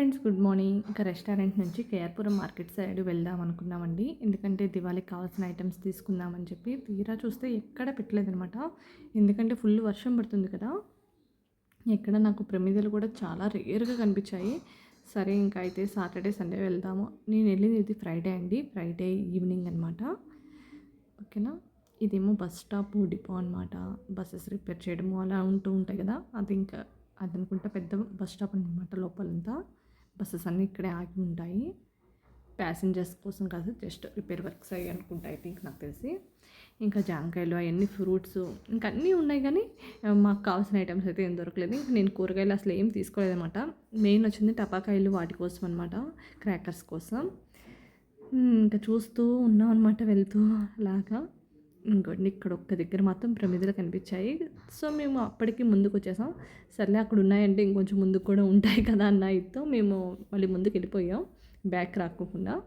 Friends good morning. ఇంకా restaurant నుంచి KR Puram market side వెళ్దాం అనుకున్నామండి. ఎందుకంటే దివాళీకి కావాల్సిన ఐటమ్స్ తీసుకుందామని చెప్పి తీరా చూస్తే ఎక్కడ పెట్టలేదనమాట ఎందుకంటే ఫుల్ వర్షం పడుతుంది కదా. ఎక్కడ నాకు ప్రమిదలు కూడా చాలా రేర్గా కనిపించాయి. సరే ఇంకా అయితే సాటర్డే సండే వెళ్దాము. నేను వెళ్ళింది ఇది ఫ్రైడే అండి. ఫ్రైడే ఈవినింగ్ అనమాట ఓకేనా? ఇదేమో బస్ స్టాప్ డిపో అనమాట బస్సెస్ రిపేర్ చేయడము అలా ఉంటూ ఉంటాయి కదా. అది ఇంకా అది అనుకుంటా పెద్ద బస్ స్టాప్ అనమాట లోపలంతా. బస్సెస్ అన్నీ ఇక్కడే ఆగి ఉంటాయి. ప్యాసింజర్స్ కోసం కాదు జస్ట్ రిపేర్ వర్క్స్ అయ్యి అనుకుంటా ఐ థింక్ నాకు తెలిసి. ఇంకా జామకాయలు అవన్నీ ఫ్రూట్స్ ఇంకా అన్నీ ఉన్నాయి కానీ మాకు కావాల్సిన ఐటమ్స్ అయితే ఏం దొరకలేదు. ఇంకా నేను కూరగాయలు అసలు ఏం తీసుకోలేదన్నమాట. మెయిన్ వచ్చింది టపాకాయలు వాటి కోసం అనమాట క్రాకర్స్ కోసం. ఇంకా చూస్తూ ఉన్నాం అనమాట వెళ్తూ అలాగా. ఇంకోటి ఇక్కడ ఒక్క దగ్గర మాత్రం ప్రమిదలు కనిపించాయి. సో మేము అప్పటికి ముందుకు వచ్చేసాం సర్లే అక్కడ ఉన్నాయంటే ఇంకొంచెం ముందుకు కూడా ఉంటాయి కదా అన్న ఇతో మేము మళ్ళీ ముందుకు వెళ్ళిపోయాం బ్యాక్ రాకోకుండా.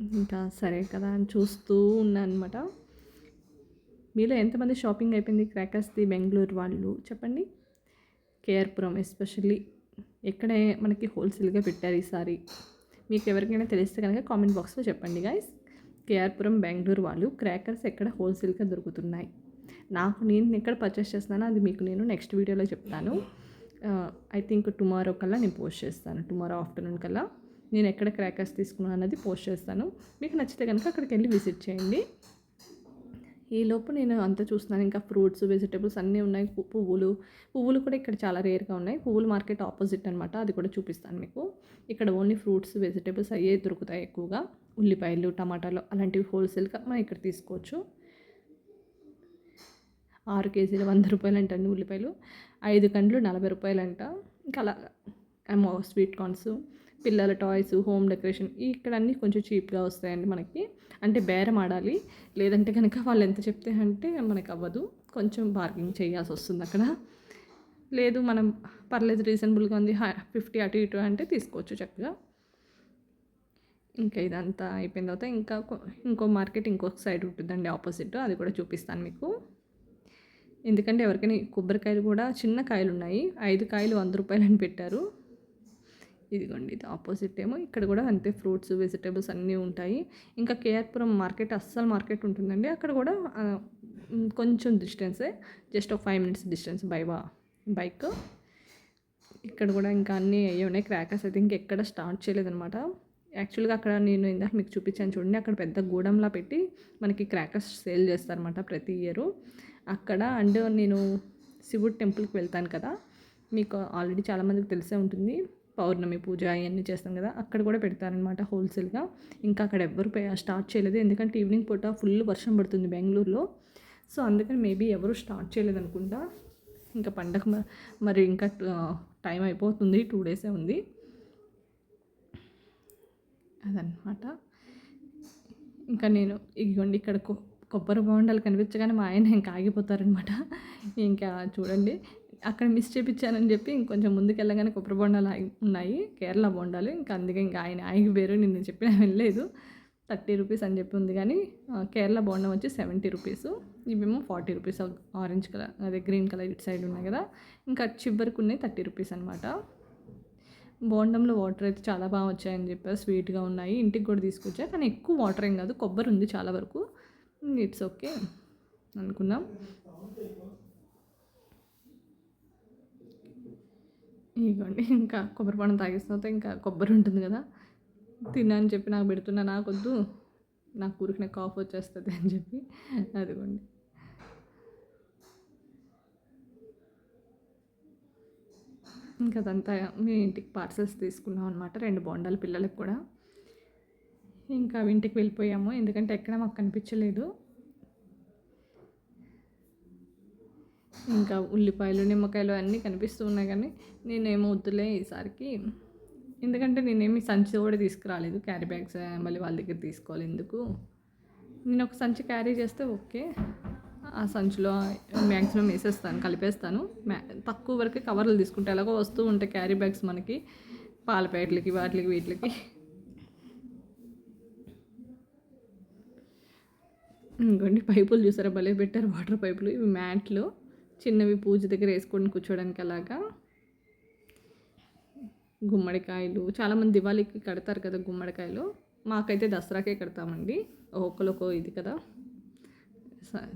ఇంకా సరే కదా అని చూస్తూ ఉన్నాను అనమాట మీలో ఎంతమంది షాపింగ్ అయిపోయింది? క్రాకర్స్ది బెంగళూరు వాళ్ళు చెప్పండి. కేఆర్పురం ఎస్పెషల్లీ. ఎక్కడే మనకి హోల్సేల్గా పెట్టారు ఈసారి. మీకు ఎవరికైనా తెలిస్తే కనుక కామెంట్ బాక్స్లో చెప్పండి గాయస్. కేఆర్పురం బెంగళూరు వాళ్ళు క్రాకర్స్ ఎక్కడ హోల్సేల్గా దొరుకుతున్నాయి. నాకు నేను ఎక్కడ పర్చేస్ చేస్తాను అది మీకు నేను నెక్స్ట్ వీడియోలో చెప్తాను. ఐ థింక్ టుమారో కల్లా నేను పోస్ట్ చేస్తాను. టుమారో ఆఫ్టర్నూన్ కల్లా నేను ఎక్కడ క్రాకర్స్ తీసుకున్నాను అన్నది పోస్ట్ చేస్తాను. మీకు నచ్చితే కనుక అక్కడికి వెళ్ళి విజిట్ చేయండి. ఈ లోపు నేను అంతా చూస్తున్నాను. ఇంకా ఫ్రూట్స్ వెజిటేబుల్స్ అన్నీ ఉన్నాయి. పువ్వులు పువ్వులు కూడా ఇక్కడ చాలా రేర్గా ఉన్నాయి. పువ్వుల మార్కెట్ ఆపోజిట్ అనమాట అది కూడా చూపిస్తాను మీకు. ఇక్కడ ఓన్లీ ఫ్రూట్స్ వెజిటేబుల్స్ అయ్యే దొరుకుతాయి ఎక్కువగా. ఉల్లిపాయలు టమాటాలు అలాంటివి హోల్సేల్గా మనం ఇక్కడ తీసుకోవచ్చు. ఆరు కేజీలు వంద రూపాయలు అంటండి ఉల్లిపాయలు. ఐదు కండ్లు నలభై రూపాయలు అంట ఇంకా అలా స్వీట్ కార్న్స్. పిల్లల టాయ్స్ హోమ్ డెకరేషన్ ఇక్కడ అన్నీ కొంచెం చీప్గా వస్తాయండి మనకి. అంటే బేరం ఆడాలి. లేదంటే కనుక వాళ్ళు ఎంత చెప్తే అంటే మనకి అవ్వదు. కొంచెం బార్గింగ్ చేయాల్సి వస్తుంది అక్కడ. లేదు మనం పర్లేదు రీజనబుల్గా ఉంది. ఫిఫ్టీ అటు ఇటు అంటే తీసుకోవచ్చు చక్కగా. ఇంకా ఇదంతా అయిపోయిన తర్వాత ఇంకా ఇంకో మార్కెట్ ఇంకొక సైడ్ ఉంటుందండి ఆపోజిట్ అది కూడా చూపిస్తాను మీకు. ఎందుకంటే ఎవరికైనా కొబ్బరికాయలు కూడా చిన్న కాయలు ఉన్నాయి ఐదు కాయలు వంద రూపాయలు అని పెట్టారు. ఇదిగోండి ఇది ఆపోజిట్ ఏమో. ఇక్కడ కూడా అంతే ఫ్రూట్స్ వెజిటేబుల్స్ అన్నీ ఉంటాయి. ఇంకా కేఆర్పురం మార్కెట్ అస్సలు మార్కెట్ ఉంటుందండి. అక్కడ కూడా కొంచెం డిస్టెన్సే. జస్ట్ ఒక ఫైవ్ మినిట్స్ డిస్టెన్స్ బైవా బైక్. ఇక్కడ కూడా ఇంకా అన్నీ అయ్యి ఉన్నాయి. క్రాకర్స్ అయితే ఇంకెక్కడ స్టార్ట్ చేయలేదనమాట యాక్చువల్గా అక్కడ నేను ఇందాక మీకు చూపించాను చూడండి. అక్కడ పెద్ద గూడెంలా పెట్టి మనకి క్రాకర్స్ సేల్ చేస్తారనమాట ప్రతి ఇయరు. అక్కడ అండ్ నేను శివుడు టెంపుల్కి వెళ్తాను కదా. మీకు ఆల్రెడీ చాలామందికి తెలిసే ఉంటుంది. పౌర్ణమి పూజ ఇవన్నీ చేస్తాం కదా అక్కడ కూడా పెడతారనమాట హోల్సేల్గా. ఇంకా అక్కడ ఎవ్వరు పే- స్టార్ట్ చేయలేదు. ఎందుకంటే ఈవినింగ్ పూట ఫుల్ వర్షం పడుతుంది బెంగళూరులో. సో అందుకని మేబీ ఎవరు స్టార్ట్ చేయలేదు అనుకుంటా. ఇంకా పండగ మ- మరి ఇంకా టైం అయిపోతుంది. టూ డేసే ఉంది. అదనమాట ఇంకా నేను ఇదిగోండి ఇక్కడ కొ- కొబ్బరి బోండాలు కనిపించగానే మా ఆయన ఇంకా ఆగిపోతారనమాట ఇంకా చూడండి. అక్కడ మిస్ చేపించానని చెప్పి ఇంకొంచెం ముందుకెళ్ళగానే కొబ్బరి బోండాలు ఉన్నాయి కేరళ బోండాలు. ఇంకా అందుకే ఇంకా ఆయన ఆగిపోయారు నేను చెప్పిన వెళ్ళలేదు థర్టీ రూపీస్ అని చెప్పి ఉంది కానీ కేరళ బోండం వచ్చి సెవెంటీ రూపీస్. ఇవేమో ఫార్టీ రూపీస్ ఆరెంజ్ కలర్ అదే గ్రీన్ కలర్ ఇటు సైడ్ ఉన్నాయి కదా. ఇంకా చివరికి ఉన్నాయి థర్టీ రూపీస్ అనమాట బోండంలో వాటర్ అయితే చాలా బాగా వచ్చాయని చెప్పారు స్వీట్గా ఉన్నాయి. ఇంటికి కూడా తీసుకొచ్చా కానీ ఎక్కువ వాటర్ ఏం కాదు కొబ్బరి ఉంది చాలా వరకు. ఇట్స్ ఓకే అనుకున్నాం. ఇదిగోండి ఇంకా కొబ్బరి పండు తాగేసిన ఇంకా కొబ్బరి ఉంటుంది కదా తిన్నా అని చెప్పి నాకు పెడుతున్నా నాకొద్దు నాకు ఊరికి కాఫ్ వచ్చేస్తుంది అని చెప్పి అదిగోండి. ఇంకా అదంతా మీ ఇంటికి పార్సల్స్ తీసుకున్నాం అనమాట రెండు బోండాలు పిల్లలకు కూడా. ఇంకా ఇంటికి వెళ్ళిపోయాము ఎందుకంటే ఎక్కడ మాకు కనిపించలేదు. ఇంకా ఉల్లిపాయలు నిమ్మకాయలు అన్నీ కనిపిస్తూ ఉన్నాయి కానీ నేనేమో వద్దులే ఈసారికి. ఎందుకంటే నేనేమి సంచి కూడా తీసుకురాలేదు. క్యారీ బ్యాగ్స్ మళ్ళీ వాళ్ళ దగ్గర తీసుకోవాలి ఎందుకు? నేను ఒక సంచి క్యారీ చేస్తే ఓకే. ఆ సంచిలో మ్యాక్సిమం వేసేస్తాను కలిపేస్తాను. మ్యా తక్కువ వరకు కవర్లు తీసుకుంటే ఎలాగో వస్తూ ఉంటాయి క్యారీ బ్యాగ్స్ మనకి. పాల ప్యాకెట్లకి వాటికి వీటికి. ఇంకోండి పైపులు చూసారా? భలే పెట్టారు. వాటర్ పైపులు ఇవి మ్యాట్లు. చిన్నవి పూజ దగ్గర వేసుకొని కూర్చోడానికి అలాగా. గుమ్మడికాయలు చాలామంది దివాళీకి కడతారు కదా గుమ్మడికాయలు. మాకైతే దసరాకే కడతామండి. ఒక్కొక్కరు ఇది కదా.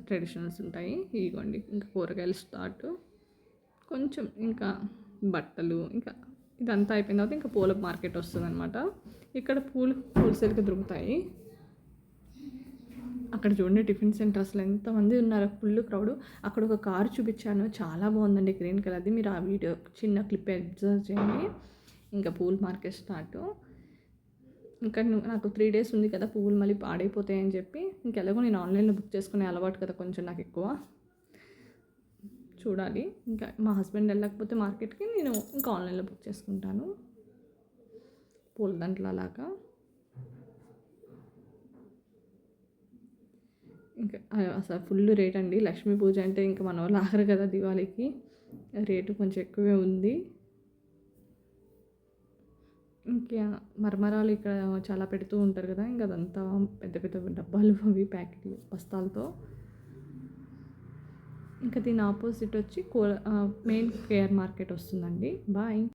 ట్రెడిషనల్స్ ఉంటాయి. ఇదిగోండి ఇంకా కూరగాయలు స్టార్ట్. కొంచెం ఇంకా బట్టలు ఇంకా ఇదంతా అయిపోయిన తర్వాత ఇంకా పూల మార్కెట్ వస్తుంది అనమాట ఇక్కడ పూలు హోల్సేల్గా దొరుకుతాయి. అక్కడ చూడండి టిఫిన్ సెంటర్. అసలు ఎంతమంది ఉన్నారు? Full crowd. అక్కడ ఒక కారు చూపించాను. చాలా బాగుందండి గ్రీన్ కలర్ది మీరు ఆ వీడియో చిన్న క్లిప్ అబ్జర్వ్ చేయండి. ఇంకా పూల్ మార్కెట్ స్టార్ట్. ఇంకా నాకు త్రీ డేస్ ఉంది కదా పువ్వులు మళ్ళీ పాడైపోతాయని చెప్పి. ఇంకెలాగో నేను ఆన్లైన్లో బుక్ చేసుకునే అలవాటు కదా కొంచెం నాకు ఎక్కువ. చూడాలి. ఇంకా మా హస్బెండ్ వెళ్ళకపోతే మార్కెట్కి నేను ఇంకా ఆన్లైన్లో బుక్ చేసుకుంటాను. పూల దాంట్లో అలాగా. ఇంకా అసలు ఫుల్ రేట్ అండి. లక్ష్మీ పూజ అంటే ఇంకా మన వాళ్ళు ఆఖరు కదా దివాళీకి. రేటు కొంచెం ఎక్కువే ఉంది. ఇంకా మరమరాలు ఇక్కడ చాలా పెడుతూ ఉంటారు కదా ఇంకా అదంతా పెద్ద పెద్ద డబ్బాలు అవి ప్యాకెట్లు బస్తాలతో. ఇంకా దీని ఆపోజిట్ వచ్చి కో మెయిన్ కేర్ మార్కెట్ వస్తుందండి. బాయ్